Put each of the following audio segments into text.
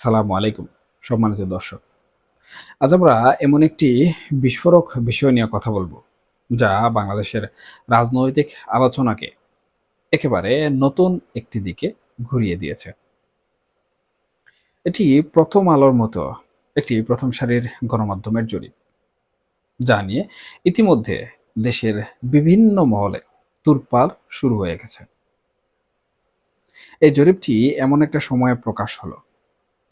আসসালামু আলাইকুম, সম্মানিত দর্শক। আজ আমরা এমন একটি বিস্ফোরক বিষয় নিয়ে কথা বলব, যা বাংলাদেশের রাজনৈতিক আলোচনাকে একেবারে নতুন একটি দিকে ঘুরিয়ে দিয়েছে। এটি প্রথম আলোর মতো একটি প্রথম সারির গণমাধ্যমের জরিপ, যা নিয়ে ইতিমধ্যে দেশের বিভিন্ন মহলে তুরপাল শুরু হয়ে গেছে। এই জরিপটি এমন একটা সময়ে প্রকাশ হলো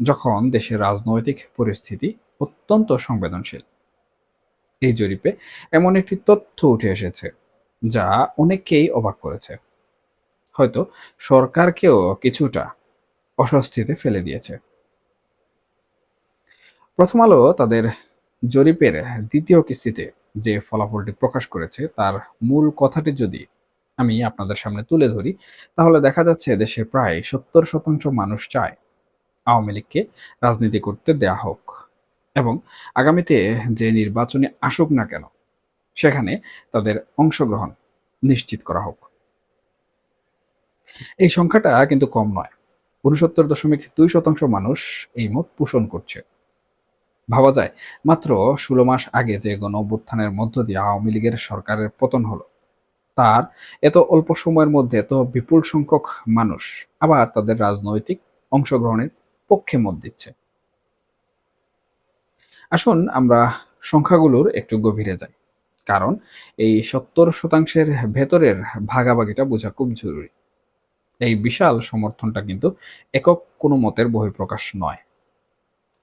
যখন দেশের রাজনৈতিক পরিস্থিতি অত্যন্ত সংবেদনশীল। এই জরিপে এমন একটি তথ্য উঠে এসেছে, যা অনেককেই অবাক করেছে। হয়তো সরকারকেও কিছুটা অস্বস্তিতে ফেলে দিয়েছে। প্রথম আলো তাদের জরিপের দ্বিতীয় কিস্তিতে যে ফলাফলটি প্রকাশ করেছে, তার মূল কথাটি যদি আমি আপনাদের সামনে তুলে ধরি, তাহলে দেখা যাচ্ছে দেশে প্রায় সত্তর শতাংশ মানুষ চায় আওয়ামী লীগকে রাজনীতি করতে দেয়া হোক। এবং আগামীতে যে নির্বাচনে আসুক না কেন, সেখানে তাদের অংশগ্রহণ নিশ্চিত করা হোক। এই সংখ্যাটা কিন্তু কম নয়। উনসত্তর দশমিক দুই শতাংশ মানুষ এই মত পোষণ করছে। ভাবা যায়, মাত্র ষোলো মাস আগে যে গণ অভ্যুত্থানের মধ্য দিয়ে আওয়ামী লীগের সরকারের পতন হলো, তার এত অল্প সময়ের মধ্যে এত বিপুল সংখ্যক মানুষ আবার তাদের রাজনৈতিক অংশগ্রহণের পক্ষে মত দিচ্ছে। আসুন আমরা সংখ্যাগুলোর একটু গভীরে যাই, কারণ এই সত্তর শতাংশের ভেতরের ভাগাভাগিটা বোঝা খুব জরুরি। এই বিশাল সমর্থনটা কিন্তু একক কোনো মতের বহিঃপ্রকাশ নয়।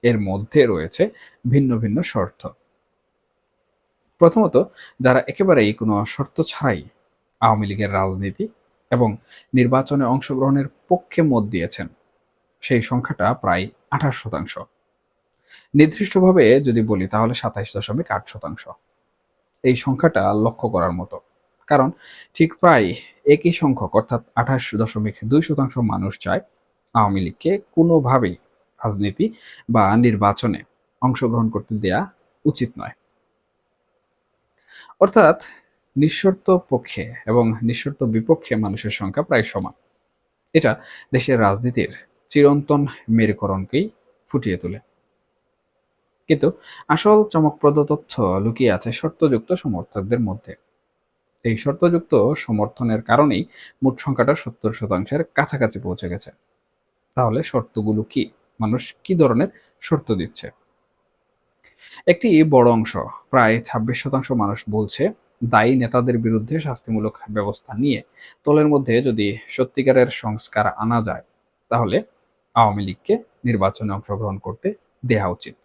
এর মধ্যে রয়েছে ভিন্ন ভিন্ন শর্ত। প্রথমত, যারা একেবারেই কোনো শর্ত ছাড়াই আওয়ামী লীগের রাজনীতি এবং নির্বাচনে অংশগ্রহণের পক্ষে মত দিয়েছেন সেই সংখ্যাটা প্রায় আঠাশ শতাংশ। নির্দিষ্টভাবে যদি বলি তাহলে সাতাইশ দশমিক আট শতাংশ। এই সংখ্যাটা লক্ষ্য করার মতো। কারণ ঠিক প্রায় একই সংখ্যক, অর্থাৎ আঠাশ দশমিক দুই শতাংশ মানুষ চায় আওয়ামী লীগকে কোনোভাবেই রাজনীতি বা নির্বাচনে অংশগ্রহণ করতে দেয়া উচিত নয়। অর্থাৎ নিঃশর্ত পক্ষে এবং নিঃশর্ত বিপক্ষে মানুষের সংখ্যা প্রায় সমান। এটা দেশের রাজনীতির চিরন্তন মেরুকরণকেই ফুটিয়ে তোলে। কিন্তু আসল চমকপ্রদ তথ্য লুকিয়ে আছে শর্তযুক্ত সমর্থকদের মধ্যে। এই শর্তযুক্ত সমর্থনের কারণেই মোট সংখ্যাটা সত্তর শতাংশের কাছাকাছি পৌঁছে গেছে। তাহলে শর্তগুলো কি? মানুষ কি ধরনের শর্ত দিচ্ছে? একটি বড় অংশ, প্রায় ছাব্বিশ শতাংশ মানুষ বলছে, দায়ী নেতাদের বিরুদ্ধে শাস্তিমূলক ব্যবস্থা নিয়ে দলের মধ্যে যদি সত্যিকারের সংস্কার আনা যায়, তাহলে আওয়ামী লীগকে নির্বাচনে অংশগ্রহণ করতে দেয়া উচিত।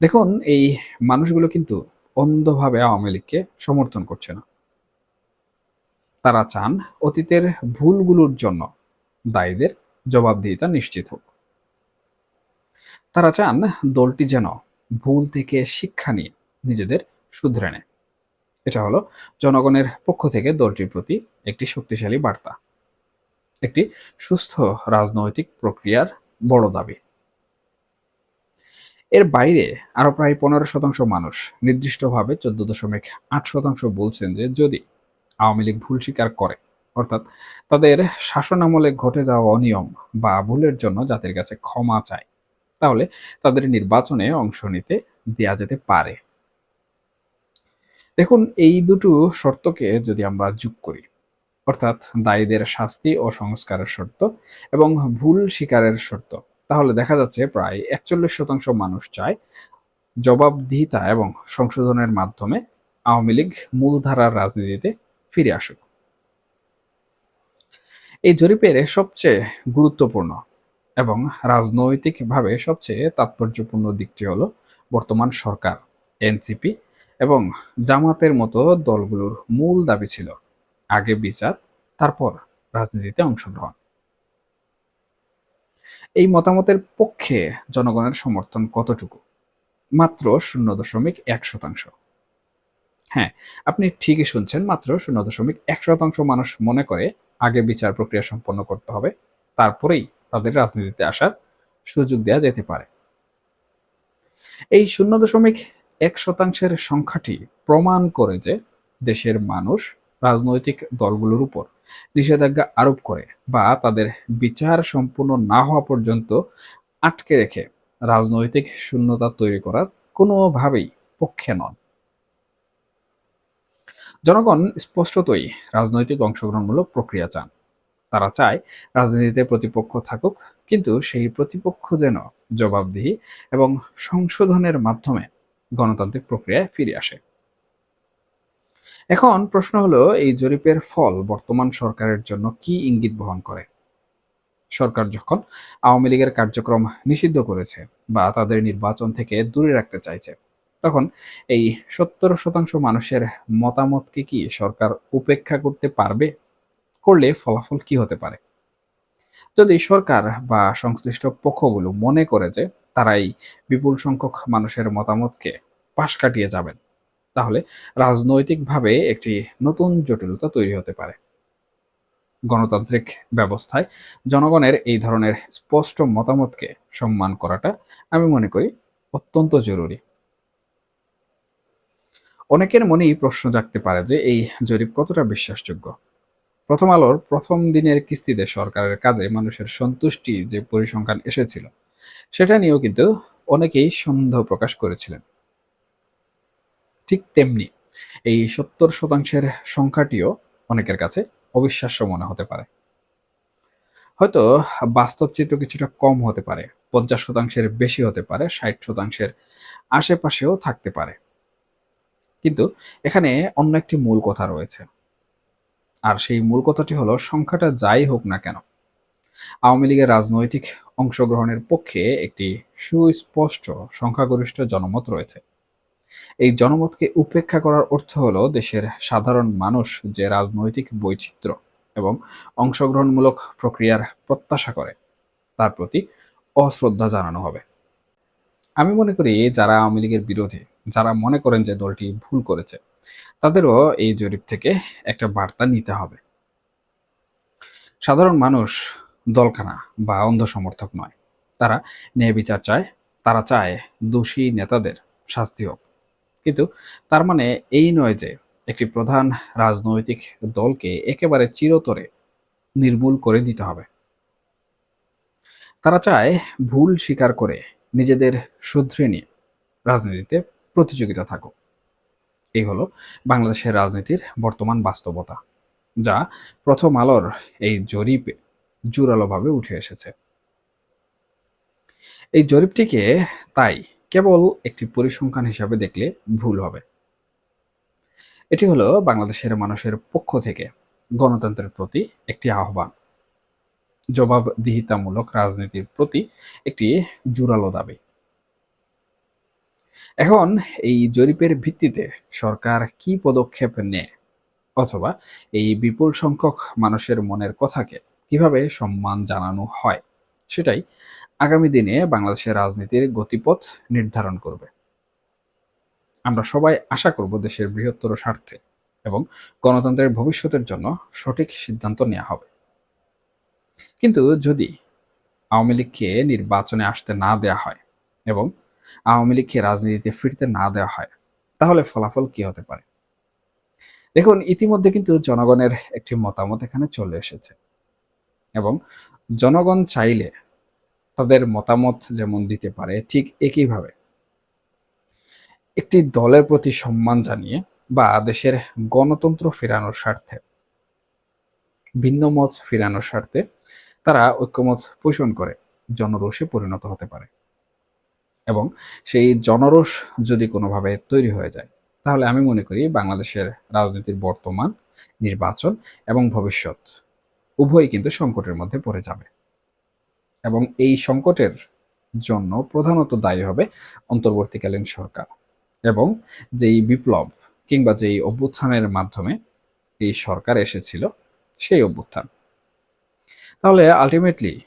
দেখুন, এই মানুষগুলো কিন্তু অন্ধভাবে আওয়ামী লীগকে সমর্থন করছে না। তারা চান অতীতের ভুলগুলোর জন্য দায়ীদের জবাবদিহিতা নিশ্চিত হোক। তারা চান দলটি যেন ভুল থেকে শিক্ষা নিয়ে নিজেদের শুধরে নেয়। এটা হলো জনগণের পক্ষ থেকে দলটির প্রতি একটি শক্তিশালী বার্তা। একটি সুস্থ রাজনৈতিক প্রক্রিয়ার বড় দাবি। এর বাইরে আরও প্রায় পনেরো শতাংশ মানুষ নির্দিষ্টভাবে চোদ্দ দশমিক আট শতাংশ বলছেন যে যদি আওয়ামী লীগ ভুল স্বীকার করে, অর্থাৎ তাদের শাসনামলে ঘটে যাওয়া অনিয়ম বা ভুলের জন্য জাতির কাছে ক্ষমা চায়, তাহলে তাদের নির্বাচনে অংশ নিতে দেয়া যেতে পারে। দেখুন, এই দুটো শর্তকে যদি আমরা যোগ করি অর্থাৎ দায়ীদের শাস্তি ও সংস্কারের শর্ত এবং ভুল স্বীকারের শর্ত। তাহলে দেখা যাচ্ছে প্রায় একচল্লিশ শতাংশ মানুষ চায় জবাবদিহিতা এবং সংশোধনের মাধ্যমে আওয়ামী লীগ মূলধারার রাজনীতিতে ফিরে আসুক। এই জরিপের সবচেয়ে গুরুত্বপূর্ণ এবং রাজনৈতিকভাবে সবচেয়ে তাৎপর্যপূর্ণ দিকটি হলো বর্তমান সরকার, এনসিপি এবং জামাতের মতো দলগুলোর মূল দাবি ছিল আগে বিচার, তারপর রাজনীতিতে অংশগ্রহণ এই মতামতের পক্ষে জনগণের সমর্থন কতটুকু? মাত্র শূন্য দশমিক এক শতাংশ। হ্যাঁ আপনি ঠিকই শুনছেন, মাত্র শূন্য দশমিক এক শতাংশ মানুষ মনে করে আগে বিচার প্রক্রিয়া সম্পন্ন করতে হবে, তারপরেই তাদের রাজনীতিতে আসার সুযোগ দেওয়া যেতে পারে। এই শূন্য দশমিক এক শতাংশের সংখ্যাটি প্রমাণ করে যে দেশের মানুষ রাজনৈতিক দলগুলোর উপর নিষেধাজ্ঞা আরোপ করে বা তাদের বিচার সম্পূর্ণ না হওয়া পর্যন্ত আটকে রেখে রাজনৈতিক শূন্যতা তৈরি করার কোনোভাবেই পক্ষে নন। জনগণ স্পষ্টতই রাজনৈতিক অংশগ্রহণমূলক প্রক্রিয়া চান। তারা চায় রাজনীতিতে প্রতিপক্ষ থাকুক, কিন্তু সেই প্রতিপক্ষ যেন জবাবদিহি এবং সংশোধনের মাধ্যমে গণতান্ত্রিক প্রক্রিয়ায় ফিরে আসে। এখন প্রশ্ন হলো, এই জরিপের ফল বর্তমান সরকারের জন্য কি ইঙ্গিত বহন করে? সরকার যখন আওয়ামী লীগের কার্যক্রম নিষিদ্ধ করেছে বা তাদের নির্বাচন থেকে দূরে রাখতে চাইছে, তখন এই সত্তর শতাংশ মানুষের মতামতকে কি সরকার উপেক্ষা করতে পারবে? করলে ফলাফল কি হতে পারে? যদি সরকার বা সংশ্লিষ্ট পক্ষগুলো মনে করে যে তারাই বিপুল সংখ্যক মানুষের মতামতকে পাশ কাটিয়ে যাবেন তাহলে রাজনৈতিকভাবে একটি নতুন জটিলতা তৈরি হতে পারে। গণতান্ত্রিক ব্যবস্থায় জনগণের এই ধরনের স্পষ্ট মতামতকে সম্মান করাটা আমি মনে করি অত্যন্ত জরুরি। অনেকের মনেই প্রশ্ন জাগতে পারে যে এই জরিপ কতটা বিশ্বাসযোগ্য? প্রথম আলোর প্রথম দিনের কিস্তিতে সরকারের কাজে মানুষের সন্তুষ্টি যে পরিসংখ্যান এসেছিল, সেটা নিয়েও কিন্তু অনেকেই সন্দেহ প্রকাশ করেছিলেন। ঠিক তেমনি এই সত্তর শতাংশের সংখ্যাটিও অনেকের কাছে অবিশ্বাস্য মনে হতে পারে। হয়তো বাস্তব চিত্র কিছুটা কম হতে পারে, পঞ্চাশ শতাংশের বেশি হতে পারে, ষাট শতাংশের আশেপাশেও থাকতে পারে। কিন্তু এখানে অন্য একটি মূল কথা রয়েছে। আর সেই মূল কথাটি হলো, সংখ্যাটা যাই হোক না কেন, আওয়ামী লীগের রাজনৈতিক অংশগ্রহণের পক্ষে একটি সুস্পষ্ট, সংখ্যাগরিষ্ঠ জনমত রয়েছে। এই জনমতকে উপেক্ষা করার অর্থ হলো দেশের সাধারণ মানুষ যে রাজনৈতিক বৈচিত্র্য এবং অংশগ্রহণমূলক প্রক্রিয়ার প্রত্যাশা করে, তার প্রতি অশ্রদ্ধা জানানো হবে। আমি মনে করি যারা আওয়ামী লীগের বিরোধী, যারা মনে করেন যে দলটি ভুল করেছে, তাদেরও এই জরিপ থেকে একটা বার্তা নিতে হবে। সাধারণ মানুষ দলখানা বা অন্ধ সমর্থক নয়। তারা ন্যায় বিচার চায়, তারা চায় দোষী নেতাদের শাস্তি হোক। কিন্তু তার মানে এই নয় যে একটি প্রধান রাজনৈতিক দলকে একেবারে চিরতরে নির্মূল করে দিতে হবে। তারা চায় ভুল স্বীকার করে নিজেদের শুধরে নিয়ে রাজনীতিতে প্রতিযোগিতা থাকুক। এই হলো বাংলাদেশের রাজনীতির বর্তমান বাস্তবতা, যা প্রথম আলোর এই জরিপে জোরালোভাবে উঠে এসেছে। এই জরিপটিকে তাই কেবল একটি পরিসংখ্যান হিসাবে দেখলে ভুল হবে। এটি হলো বাংলাদেশের মানুষের পক্ষ থেকে গণতন্ত্রের প্রতি একটি আহ্বান। জবাবদিহিতামূলক রাজনীতির প্রতি একটি জোরালো দাবি। এখন এই জরিপের ভিত্তিতে সরকার কি পদক্ষেপ নেয় অথবা এই বিপুল সংখ্যক মানুষের মনের কথাকে কীভাবে সম্মান জানানো হয়, সেটাই আগামী দিনে বাংলাদেশের রাজনীতির গতিপথ নির্ধারণ করবে। আমরা সবাই আশা করব দেশের বৃহত্তর স্বার্থে এবং গণতন্ত্রের ভবিষ্যতের জন্য সঠিক সিদ্ধান্ত নেওয়া হবে। কিন্তু যদি আওয়ামী লীগকে নির্বাচনে আসতে না দেওয়া হয় এবং আওয়ামী লীগকে রাজনীতিতে ফিরতে না দেওয়া হয়, তাহলে ফলাফল কি হতে পারে? দেখুন, ইতিমধ্যে কিন্তু জনগণের একটি মতামত এখানে চলে এসেছে। এবং জনগণ চাইলে তাদের মতামত যেমন দিতে পারে, ঠিক একইভাবে একটি দলের প্রতি সম্মান জানিয়ে বা দেশের গণতন্ত্র ফেরানোর স্বার্থে, ভিন্ন মত ফেরানোর স্বার্থে তারা ঐক্যমত পোষণ করে, জনরোষে পরিণত হতে পারে। এবং সেই জনরোষ যদি কোনোভাবে তৈরি হয়ে যায়, তাহলে আমি মনে করি বাংলাদেশের রাজনীতির বর্তমান, নির্বাচন এবং ভবিষ্যৎ উভয়ই কিন্তু সংকটের মধ্যে পড়ে যাবে। এবং এই সংকটের জন্য প্রধানত দায়ী হবে অন্তর্বর্তীকালীন সরকার। এবং যেই বিপ্লব কিংবা যেই অভ্যুত্থানের মাধ্যমে এই সরকার এসেছিল, সেই অভ্যুত্থান। তাহলে আলটিমেটলি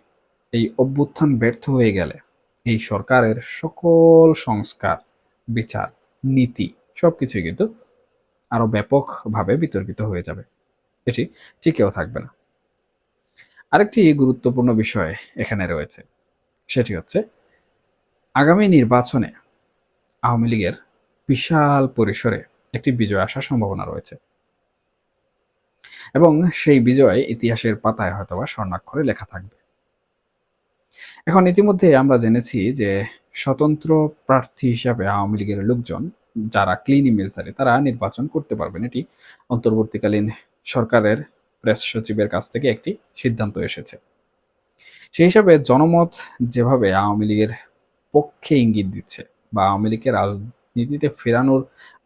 এই অভ্যুত্থান ব্যর্থ হয়ে গেলে এই সরকারের সকল সংস্কার, বিচার, নীতি সবকিছুই কিন্তু আরও ব্যাপকভাবে বিতর্কিত হয়ে যাবে। এটি টিকেও থাকবে না। আরেকটি গুরুত্বপূর্ণ বিষয় এখানে রয়েছে। সেটি হচ্ছে, আগামী নির্বাচনে আওয়ামী লীগের বিশাল পরিসরে একটি বিজয় আসার সম্ভাবনা রয়েছে। এবং সেই বিজয় ইতিহাসের পাতায় হয়তোবা স্বর্ণাক্ষরে লেখা থাকবে। এখন ইতিমধ্যে আমরা জেনেছি যে স্বতন্ত্র প্রার্থী হিসাবে আওয়ামী লীগের লোকজন, যারা ক্লিন ইমেজধারী তারা নির্বাচন করতে পারবেন, এটি অন্তর্বর্তীকালীন সরকারের প্রেস সচিবের কাছ থেকে একটি সিদ্ধান্ত এসেছে। সেই হিসাবে জনমত যেভাবে আওয়ামী লীগের পক্ষে ইঙ্গিত দিচ্ছে বা আওয়ামী লীগকে রাজনীতিতে ফেরানোর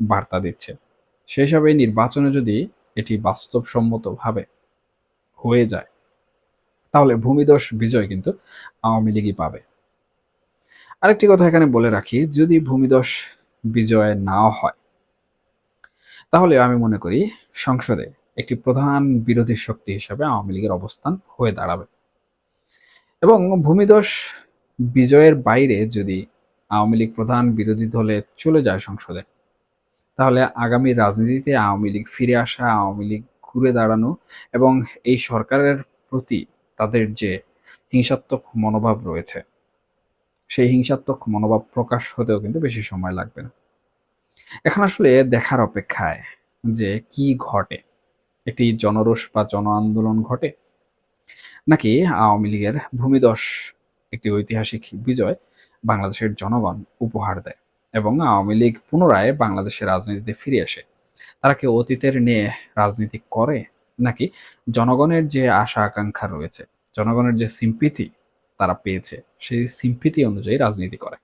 বার্তা দিচ্ছে, সেই হিসাবে নির্বাচনে যদি এটি বাস্তবসম্মতভাবে হয়ে যায়, তাহলে ভূমিদশ বিজয় কিন্তু আওয়ামী লীগই পাবে। আরেকটি কথা এখানে বলে রাখি, যদি ভূমিদশ বিজয় না হয়, তাহলে আমি মনে করি সংসদে একটি প্রধান বিরোধী শক্তি হিসাবে আওয়ামী লীগের অবস্থান হয়ে দাঁড়াবে। এবং ভূমিদশ বিজয়ের বাইরে যদি আওয়ামী লীগ প্রধান বিরোধী দলে চলে যায় সংসদে, তাহলে আগামী রাজনীতিতে আওয়ামী লীগ ফিরে আসা, আওয়ামী লীগ ঘুরে দাঁড়ানো এবং এই সরকারের প্রতি তাদের যে হিংসাত্মক মনোভাব রয়েছে, সেই হিংসাত্মক মনোভাব প্রকাশ হতেও কিন্তু বেশি সময় লাগবে না। এখন আসলে দেখার অপেক্ষায় যে কি ঘটে একটি জনরোষ বা জন আন্দোলন ঘটে। নাকি আওয়ামী লীগের ভূমিদশ একটি ঐতিহাসিক বিজয় বাংলাদেশের জনগণ উপহার দেয় এবং আওয়ামী লীগ পুনরায় বাংলাদেশের রাজনীতিতে ফিরে আসে। তারা কি অতীতের নিয়ে রাজনীতি করে? নাকি জনগণের যে আশা আকাঙ্ক্ষা রয়েছে, জনগণের যে সিম্পিতি তারা পেয়েছে, সেই সিম্পিতি অনুযায়ী রাজনীতি করে?